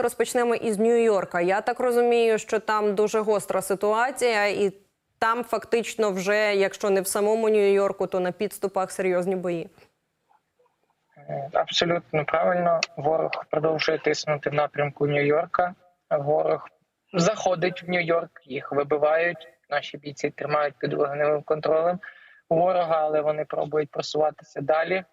давайте розпочнемо із Нью-Йорка. Я так розумію, що там дуже гостра ситуація, і там фактично вже, якщо не в самому Нью-Йорку, то на підступах серйозні бої. Е, Абсолютно правильно. Ворог продовжує тиснути в напрямку Нью-Йорка. Ворог заходить в Нью-Йорк, їх вибивають. Наші бійці тримають під вогневим контролем ворога, але вони пробують просуватися далі.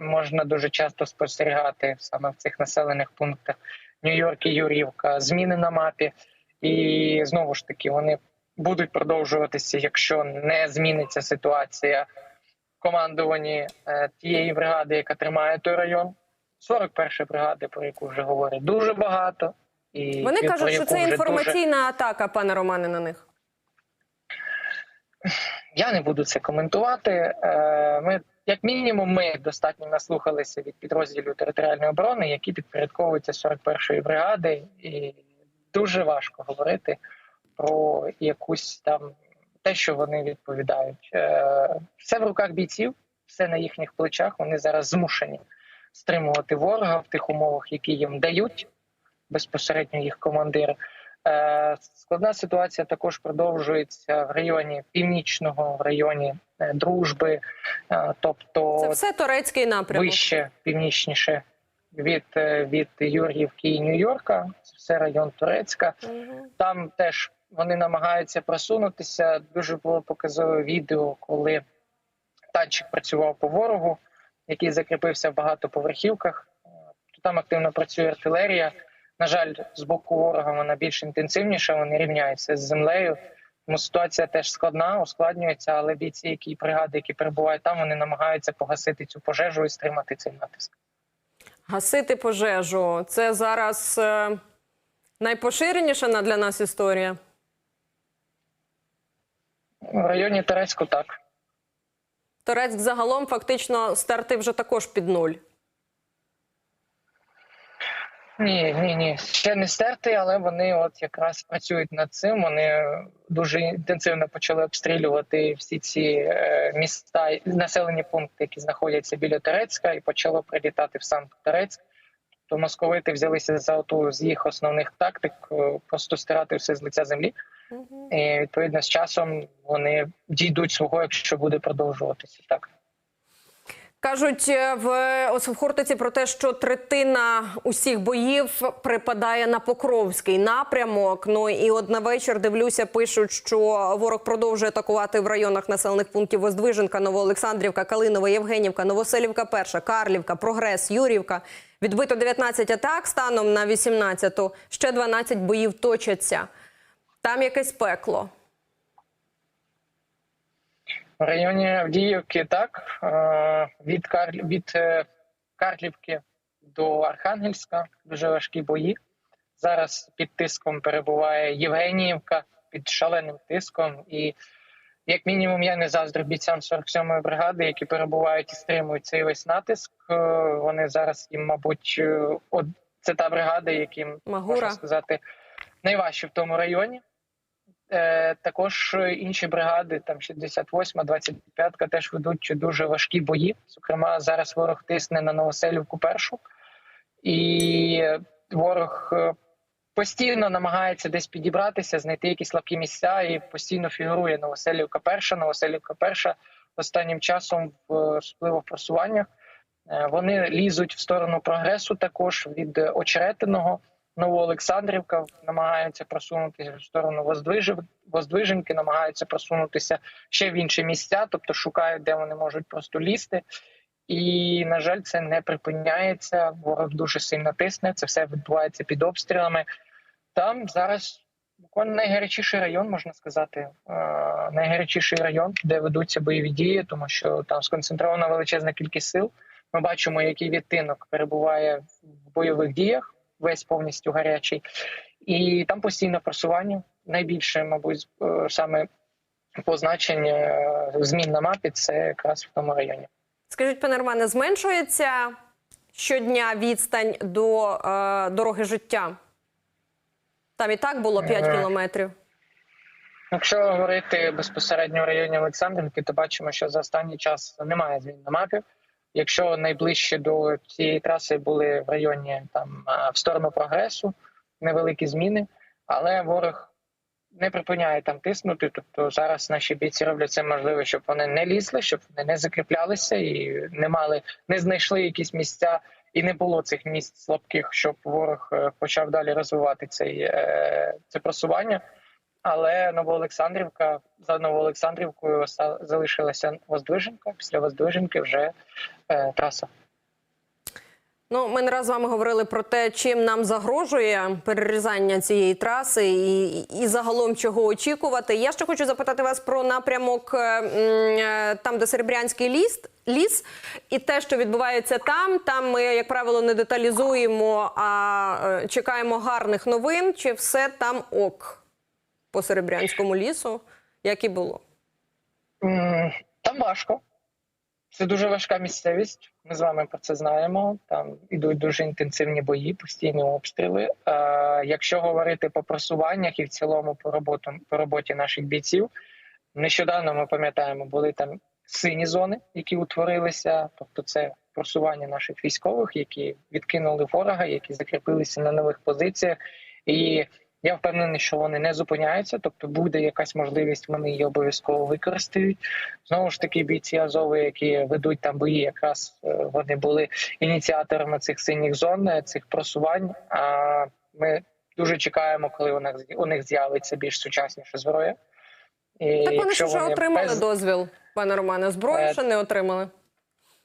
Можна дуже часто спостерігати саме в цих населених пунктах Нью-Йорк і Юрівка, зміни на мапі, і знову ж таки вони будуть продовжуватися, якщо не зміниться ситуація в командуванні е, тієї бригади, яка тримає той район. 41 бригади, про яку вже говорять дуже багато. І Вони кажуть, що це інформаційна атака, пане Романе, на них. Я не буду це коментувати. Е, Ми, як мінімум, ми достатньо наслухалися від підрозділів територіальної оборони, які підпорядковуються 41-ї бригади, і дуже важко говорити про якусь там те, що вони відповідають. Е, Все в руках бійців, все на їхніх плечах. Вони зараз змушені стримувати ворога в тих умовах, які їм дають безпосередньо їх командир. Е, Складна ситуація також продовжується в районі північного, в районі е, дружби, е, тобто Це все турецький напрямок. вище, північніше від, від Юр'ївки і Нью-Йорка. Це все район Турецька. Мгм. Там теж вони намагаються просунутися. Дуже було показове відео, коли танчик працював по ворогу, який закріпився в багатоповерхівках. Там активно працює артилерія. На жаль, з боку ворога вона більш інтенсивніша, вони рівняються з землею. Тому ситуація теж складна, ускладнюється, але бійці, які бригади, які перебувають там, вони намагаються погасити цю пожежу і стримати цей натиск. Гасити пожежу. Це зараз е, найпоширеніша на- для нас історія. В районі Терецьку так. Турецьк загалом фактично старти вже також під нуль. Ні, ні, ні, ще не стерти, але вони от якраз працюють над цим. Вони дуже інтенсивно почали обстрілювати всі ці е, міста, населені пункти, які знаходяться біля Терецька, і почало прилітати в сам Терецьк. То московити взялися за оту з їх основних тактик, е, просто стирати все з лиця землі. І відповідно з часом вони дійдуть свого, якщо буде продовжуватися так. Кажуть е, в Хортиці про те, що третина усіх боїв припадає на Покровський напрямок. Ну і от на вечір дивлюся, пишуть, що ворог продовжує атакувати в районах населених пунктів Воздвиженка, Новоолександрівка, Калинова, Євгенівка, Новоселівка, Перша, Карлівка, Прогрес, Юрівка. Відбито 19 атак станом на 18-ту. Ще 12 боїв точаться. Там якесь пекло. В районі Авдіївки так е, від Кар... від е, Карлівки до Архангельська дуже важкі бої. Зараз під тиском перебуває Євгеніївка під шаленим тиском. І як мінімум я не заздрю бійцям 47-ї бригади, які перебувають і стримують цей весь натиск. Е, Вони зараз їм, мабуть, от це та бригада, яким Магура. можна сказати найважче в тому районі. Е, також інші бригади, там 68, 25-ка, теж ведуть дуже важкі бої. Зокрема, зараз ворог тисне на Новоселівку першу, і ворог е, постійно намагається десь підібратися, знайти якісь слабкі місця, і постійно фігурує Новоселівка перша, Новоселівка перша останнім часом в особливо в просуваннях. Е, Вони лізуть в сторону прогресу, також від е, очеретиного. Новоолександрівка намагаються просунутися в сторону. Воздвиженки, намагаються просунутися ще в інші місця, тобто шукають, де вони можуть просто лізти. І, на жаль, це не припиняється. Ворог дуже сильно тисне. Це все відбувається під обстрілами. Там зараз буквально найгарячіший район, можна сказати, е, найгарячіший район, де ведуться бойові дії, тому що там сконцентрована величезна кількість сил. Ми бачимо, який відтинок перебуває в бойових діях весь повністю гарячий, і там постійне просування. Найбільше, мабуть, е, саме позначення е, змін на мапі це якраз в тому районі. Скажіть, пане Романе, зменшується щодня відстань до е, дороги життя? Там і так було 5 Е. кілометрів. Якщо говорити безпосередньо в районі Олександрівки, то бачимо, що за останній час немає змін на мапі. Якщо найближче до цієї траси були в районі там в сторону прогресу, невеликі зміни, але ворог не припиняє там тиснути. Тобто зараз наші бійці роблять це можливе, щоб вони не лізли, щоб вони не закріплялися і не мали, не знайшли якісь місця, і не було цих місць слабких, щоб ворог е, почав далі розвивати цей е, це просування. Але Новоолександрівка за Новоолександрівкою залишилася Воздвиженка. Після Воздвиженки вже е, траса. Ну, ми не раз з вами говорили про те, чим нам загрожує перерізання цієї траси, і, і загалом чого очікувати. Я ще хочу запитати вас про напрямок е, е, там, де Серебрянський ліс, ліс, і те, що відбувається там. Там ми, як правило, не деталізуємо, а е, чекаємо гарних новин. Чи все там ок по Серебрянському лісу, як і було? Там важко. Це дуже важка місцевість. Ми з вами про це знаємо. Там ідуть дуже інтенсивні бої, постійні обстріли. Е, якщо говорити по просуваннях і в цілому по роботу по роботі наших бійців, нещодавно ми пам'ятаємо, були там сині зони, які утворилися. Тобто, це просування наших військових, які відкинули ворога, які закріпилися на нових позиціях. І я впевнений, що вони не зупиняються, тобто буде якась можливість, вони її обов'язково використають. Знову ж таки, бійці Азови, які ведуть там бої, якраз е, вони були ініціаторами цих синіх зон, е, цих просувань. А ми дуже чекаємо, коли у них у них з'явиться більш сучасніша зброя. І Так вони ж вже отримали без- дозвіл, пане Романе. Зброю Е, ще не отримали.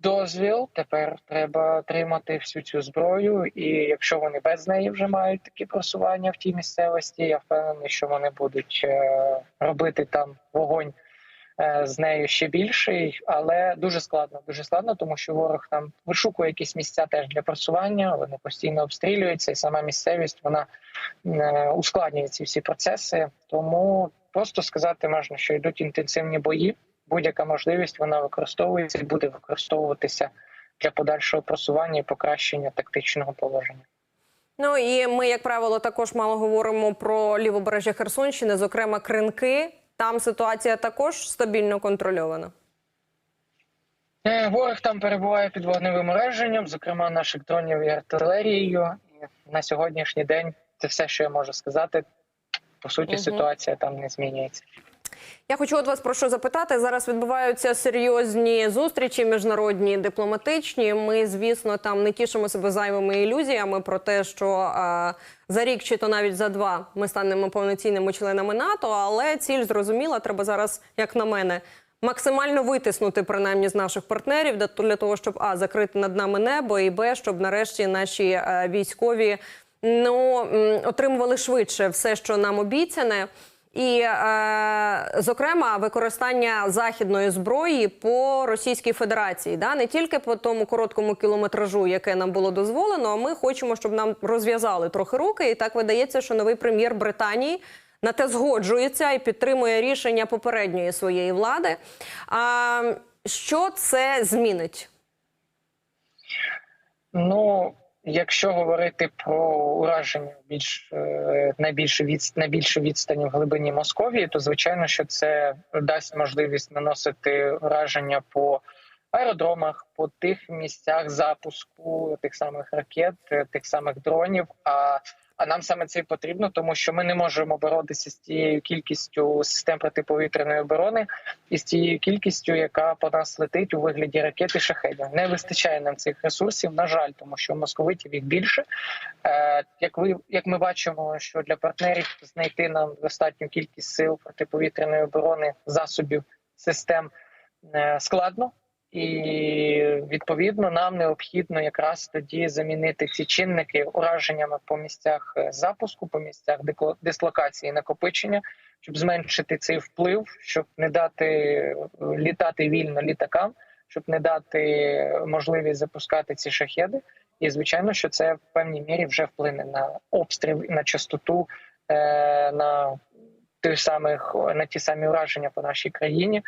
Дозвіл. Тепер треба отримати всю цю зброю, і якщо вони без неї вже мають такі просування в тій місцевості, я впевнений, що вони будуть е, робити там вогонь е, з нею ще більший, але дуже складно. Дуже складно, тому що ворог там вишукує якісь місця теж для просування. Вони постійно обстрілюються, і сама місцевість вона е, ускладнює ці всі процеси. Тому просто сказати можна, що йдуть інтенсивні бої будь-яка можливість вона використовується і буде використовуватися для подальшого просування і покращення тактичного положення. Ну і ми, як правило, також мало говоримо про лівобережжя Херсонщини, зокрема Кринки. Там ситуація також стабільно контрольована. Е, Ворог там перебуває під вогневим ураженням, зокрема наших дронів і артилерією. І на сьогоднішній день це все, що я можу сказати. По суті, Мгм. ситуація там не змінюється. Я хочу от вас про що запитати. Зараз відбуваються серйозні зустрічі, міжнародні, дипломатичні. Ми, звісно, там не тішимо себе зайвими ілюзіями про те, що е, за рік чи то навіть за два ми станемо повноцінними членами НАТО. Але ціль зрозуміла. Треба зараз, як на мене, максимально витиснути принаймні з наших партнерів для- того, щоб а закрити над нами небо, і б, щоб нарешті наші е, військові ну отримували швидше все, що нам обіцяне. І, е, зокрема, використання західної зброї по Російській Федерації, да не тільки по тому короткому кілометражу, яке нам було дозволено. А ми хочемо, щоб нам розв'язали трохи руки. І так видається, що новий прем'єр Британії на те згоджується і підтримує рішення попередньої своєї влади. А що це змінить? Ну, якщо говорити про ураження більш е, на більшу від на відстані в глибині Московії, то звичайно, що це дасть можливість наносити ураження по аеродромах, по тих місцях запуску тих самих ракет, е, тих самих дронів. А а нам саме це і потрібно, тому що ми не можемо боротися з тією кількістю систем протиповітряної оборони і з тією кількістю, яка по нас летить у вигляді ракет і шахедів. Не вистачає нам цих ресурсів. На жаль, тому що московитів їх більше. Е, як ви як ми бачимо, що для партнерів знайти нам достатню кількість сил протиповітряної оборони, засобів, систем е, складно. І відповідно нам необхідно якраз тоді замінити ці чинники ураженнями по місцях е, запуску, по місцях дислокації накопичення, щоб зменшити цей вплив, щоб не дати е, літати вільно літакам, щоб не дати можливість запускати ці шахеди. І звичайно, що це в певній мірі вже вплине на обстріл, на частоту, е, на тих самих на ті самі ураження по нашій країні.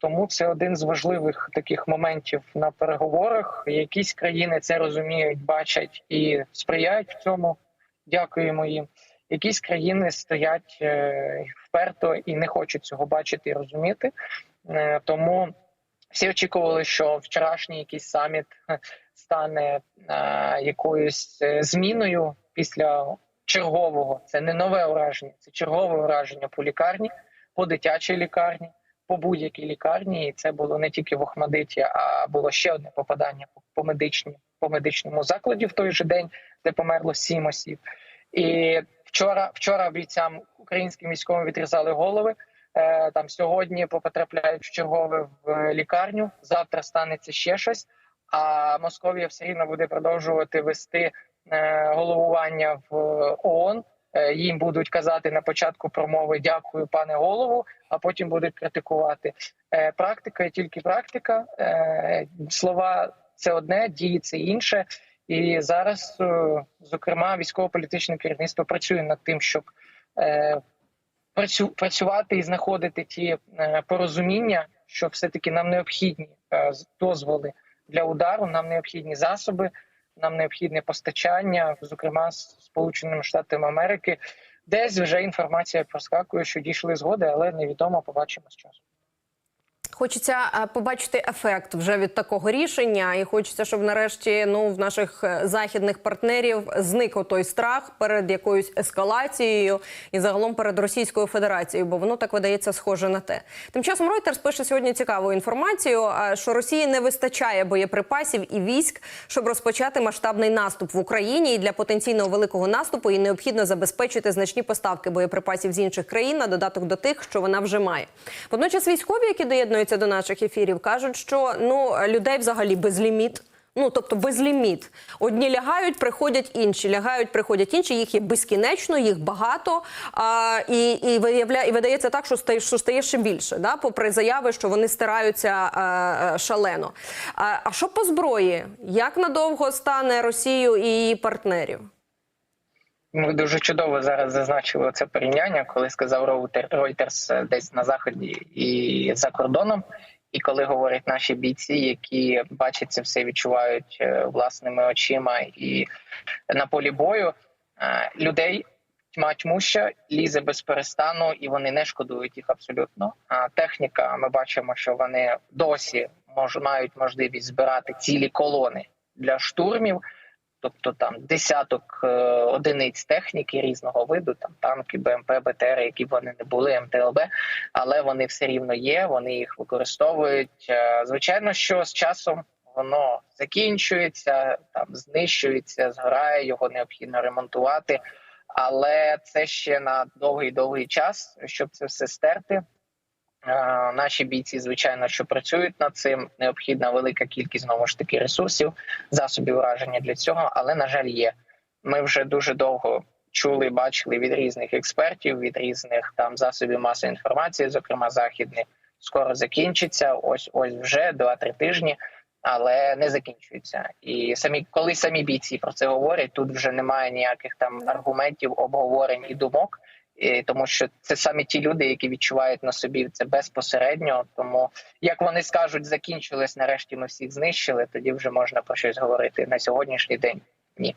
Тому це один з важливих таких моментів на переговорах. Якісь країни це розуміють, бачать і сприяють в цьому. Дякуємо їм. Якісь країни стоять е, вперто і не хочуть цього бачити і розуміти. Е, Тому всі очікували, що вчорашній якийсь саміт е, стане якоюсь зміною після чергового. Це не нове ураження, це чергове ураження по лікарні, по дитячій лікарні, по будь-якій лікарні. І це було не тільки в Охмадиті, а було ще одне попадання по- медичній по медичному закладі в той же день, де померло сім осіб. І вчора, вчора бійцям українським військовим відрізали голови. Е, Там сьогодні потрапляють в чергове в лікарню. Завтра станеться ще щось. А Московія все рівно буде продовжувати вести е, головування в ООН. Е, Їм будуть казати на початку промови дякую, пане голову, а потім будуть критикувати. Е, Практика і тільки практика. Е, Слова це одне, дії це інше. І зараз, зокрема, військово-політичне керівництво працює над тим, щоб працювати і знаходити ті порозуміння, що все-таки нам необхідні дозволи для удару, нам необхідні засоби, нам необхідне постачання, зокрема з Сполученими Штатами Америки. Десь вже інформація проскакує, що дійшли згоди, але невідомо, побачимо з часом. Хочеться е, побачити ефект вже від такого рішення, і хочеться, щоб нарешті ну в наших е, західних партнерів зник той страх перед якоюсь ескалацією і загалом перед Російською Федерацією, бо воно так видається схоже на те. Тим часом Reuters пише сьогодні цікаву інформацію, е, що Росії не вистачає боєприпасів і військ, щоб розпочати масштабний наступ в Україні. І для потенційного великого наступу їй необхідно забезпечити значні поставки боєприпасів з інших країн на додаток до тих, що вона вже має. Водночас військові, які доєднуються до наших ефірів, кажуть, що ну людей взагалі безліміт. Ну тобто безліміт. Одні лягають, приходять інші. Лягають, приходять інші. Їх є безкінечно, їх багато. А, і, і виявля, і видається так, що стає, що стає ще більше, да? попри заяви, що вони стираються а, а, шалено. А, а що по зброї? Як надовго стане Росію і її партнерів? Ви дуже чудово зараз зазначили це порівняння, коли сказав Reuters е, десь на заході і за кордоном. І коли говорять наші бійці, які бачать це все, відчувають е, власними очима і на полі бою е, людей тьма тьмуща лізе без перестану, і вони не шкодують їх абсолютно. А техніка, ми бачимо, що вони досі мож, мають можливість збирати цілі колони для штурмів тобто там десяток е, одиниць техніки різного виду, там танки, БМП, БТР, які б вони не були, МТЛБ, але вони все рівно є, вони їх використовують. Е, звичайно, що з часом воно закінчується, там знищується, згорає, його необхідно ремонтувати. Але це ще на довгий довгий час, щоб це все стерти. Е, Наші бійці, звичайно, що працюють над цим. Необхідна велика кількість знову ж таки ресурсів, засобів ураження для цього, але на жаль, є. Ми вже дуже довго чули, бачили від різних експертів, від різних там засобів масової інформації, зокрема західних, скоро закінчиться. Ось ось вже 2-3 тижні, але не закінчується. І самі, коли самі бійці про це говорять, тут вже немає ніяких там аргументів, обговорень і думок. І тому що це саме ті люди, які відчувають на собі це безпосередньо. Тому як вони скажуть, закінчилось нарешті. Ми всіх знищили. Тоді вже можна про щось говорити на сьогоднішній день. Ні.